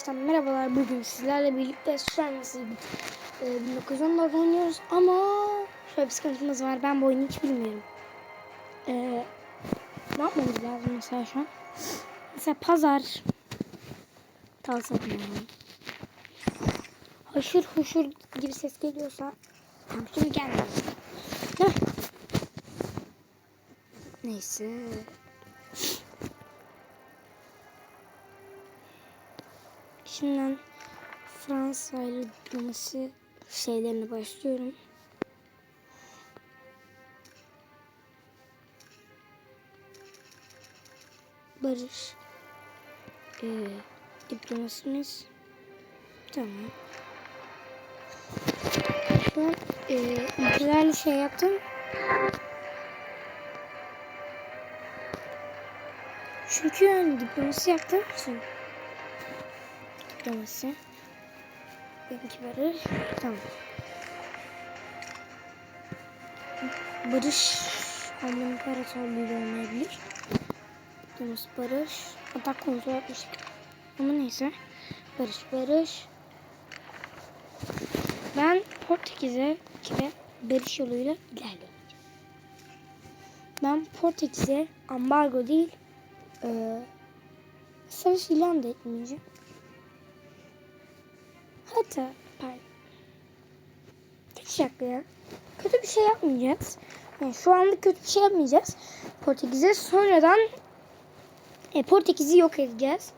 Arkadaşlar merhabalar bugün sizlerle birlikte Stranger e, 1914 oynuyoruz ama şöyle bir sıkıntımız var ben bu oyunu hiç bilmiyorum. E, ne yapmamız lazım mesela şu an? Mesela pazar tal satmayalım. Haşır huşur gibi ses geliyorsa tamam şimdi gelmiyor. Neyse. Şimdiden Fransa ile diplomasi şeylerine başlıyorum. Barış ee, diplomasimiz tamam. An e, ülkelerle şey yaptım. Çünkü yani diplomasi yaptığım için diploması. Benimki barış. Tamam. Barış Alman İmparatorluğu ile olmayabilir. Diplomasi barış. Atak kontrol yapmıştık. Ama neyse. Barış barış. Ben Portekiz'e ve barış yoluyla ilerliyorum. Ben Portekiz'e ambargo değil e, savaş ilan da etmeyeceğim. Hatta pardon. Tek şaka. Kötü bir şey yapmayacağız. Yani şu anda kötü bir şey yapmayacağız. Portekiz'e sonradan e, Portekiz'i yok edeceğiz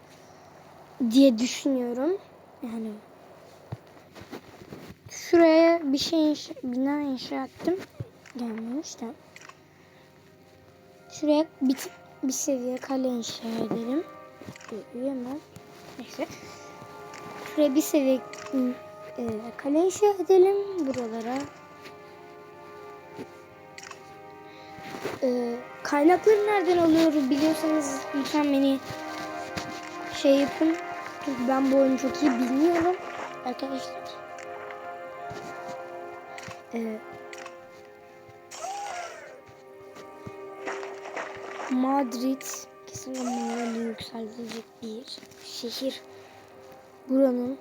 diye düşünüyorum. Yani şuraya bir şey inşa, bina inşa ettim. Gelmemiş de. Şuraya bir, bir seviye kale inşa edelim. Uyuyamam. Neyse. Şuraya bir seviye e, kale inşa edelim buralara. E, kaynakları nereden alıyoruz biliyorsanız lütfen beni şey yapın. Çünkü ben bu oyunu çok iyi bilmiyorum arkadaşlar. E, Madrid kesinlikle morali yükseltecek bir şehir buranın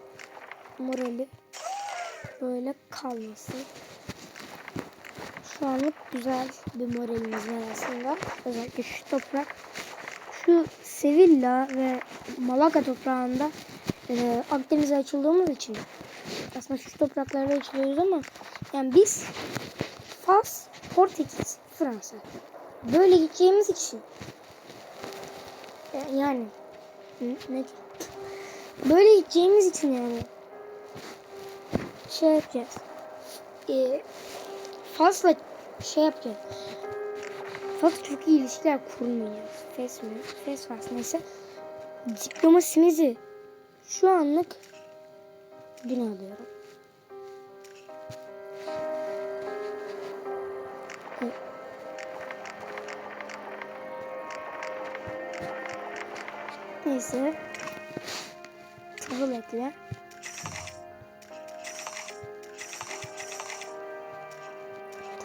morali böyle kalması. Şu anlık güzel bir moralimiz var aslında. Özellikle şu toprak. Şu Sevilla ve Malaga toprağında e, Akdeniz'e açıldığımız için aslında şu topraklarda açılıyoruz ama yani biz Fas, Portekiz, Fransa böyle gideceğimiz için e, yani ne böyle gideceğimiz için yani şey yapacağız. E, fazla şey yapacağız. Fazla çok iyi ilişkiler kurmayacağız. Fes mi? Fes fas neyse. Diplomasimizi şu anlık gün alıyorum. Neyse. Ekle.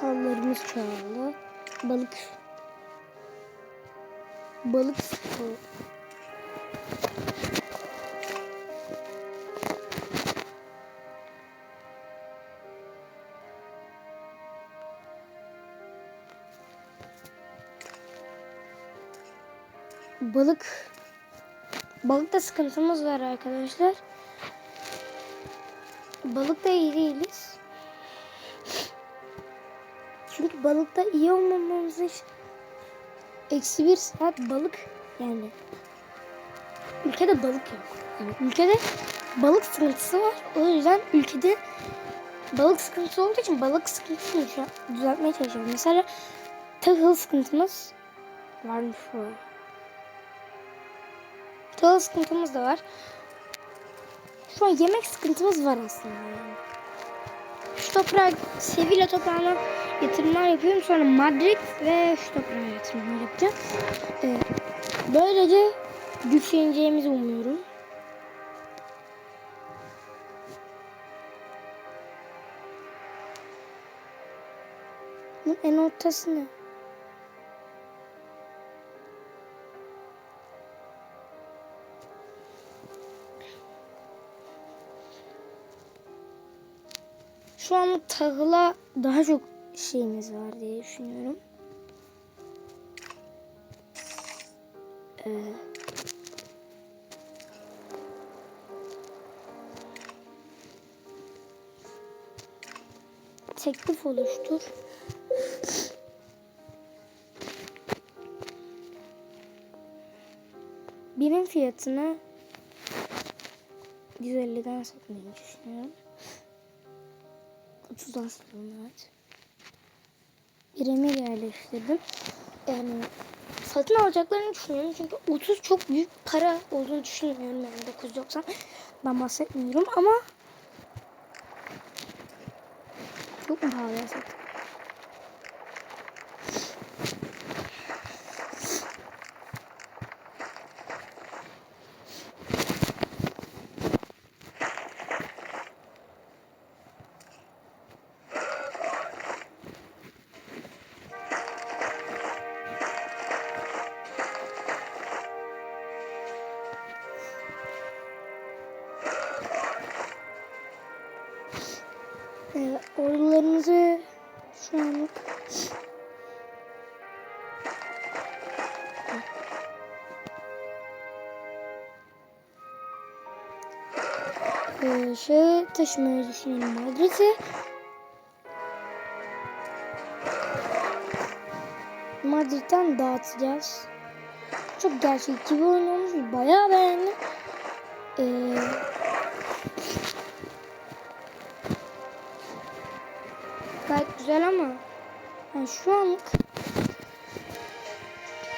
Tahıllarımız çoğaldı. Balık. Balık sporu. Balık Balıkta sıkıntımız var arkadaşlar. Balıkta iyi değiliz. Çünkü balıkta iyi olmamamız eksi bir saat balık yani ülkede balık yok. Yani ülkede balık sıkıntısı var. O yüzden ülkede balık sıkıntısı olduğu için balık sıkıntısını şu düzeltmeye çalışıyorum. Mesela tahıl sıkıntımız varmış bu. Tahıl sıkıntımız da var. Şu an yemek sıkıntımız var aslında. Şu toprağa, Sevilla toprağına yatırımlar yapıyorum. Sonra Madrid ve şu toprağa yatırımlar yapacağım. Ee, böylece güçleneceğimizi umuyorum. En ortası Şu an tahıla daha çok şeyimiz var diye düşünüyorum. Ee, teklif oluştur. Birim fiyatını 150'den satmayı düşünüyorum. 30'dan satalım evet. Birimi yerleştirdim. Yani satın alacaklarını düşünüyorum. Çünkü 30 çok büyük para olduğunu düşünmüyorum. Yani 990 ben bahsetmiyorum ama çok pahalıya sattık? Ee, ordularımızı şu anlık ee, şey taşımayı düşünüyorum Madrid'e. Madrid'den dağıtacağız. Çok gerçekçi bir oyun olmuş. Bayağı beğendim. Ee, güzel ama yani şu anlık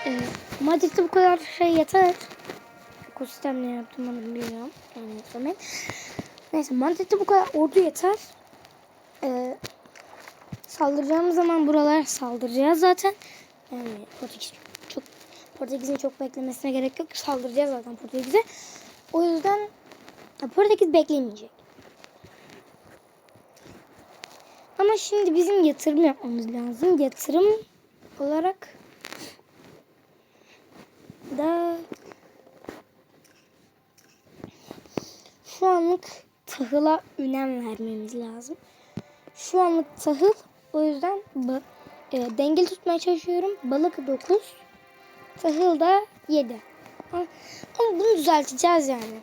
e, Madrid'de bu kadar şey yeter. Ekosistem ne yaptım onu bilmiyorum. Yani Samet. Neyse Madrid'de bu kadar ordu yeter. E, saldıracağımız zaman buralara saldıracağız zaten. Yani Portekiz çok Portekiz'in çok beklemesine gerek yok. Saldıracağız zaten Portekiz'e. O yüzden Portekiz beklemeyecek. Ama şimdi bizim yatırım yapmamız lazım. Yatırım olarak da şu anlık tahıla önem vermemiz lazım. Şu anlık tahıl o yüzden ba- e, dengeli tutmaya çalışıyorum. Balık 9, tahıl da 7. Ama, bunu düzelteceğiz yani.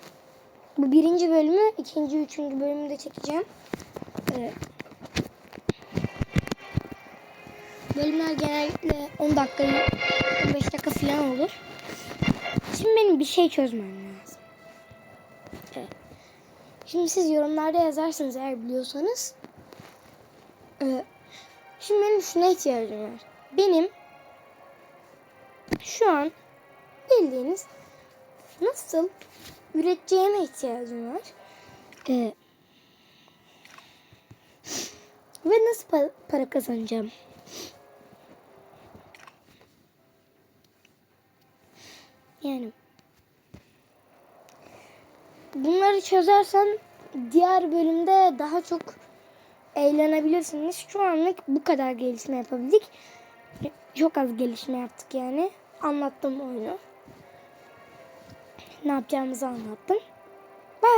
Bu birinci bölümü, ikinci, üçüncü bölümü de çekeceğim. Evet. Bölümler genellikle 10 dakika, 15 dakika falan olur. Şimdi benim bir şey çözmem lazım. Evet. Şimdi siz yorumlarda yazarsınız eğer biliyorsanız. Ee, şimdi benim şuna ihtiyacım var. Benim şu an bildiğiniz nasıl üreteceğime ihtiyacım var. Ee, ve nasıl pa- para kazanacağım? Yani bunları çözersen diğer bölümde daha çok eğlenebilirsiniz. Şu anlık bu kadar gelişme yapabildik. Çok az gelişme yaptık yani. Anlattım oyunu. Ne yapacağımızı anlattım. Bye.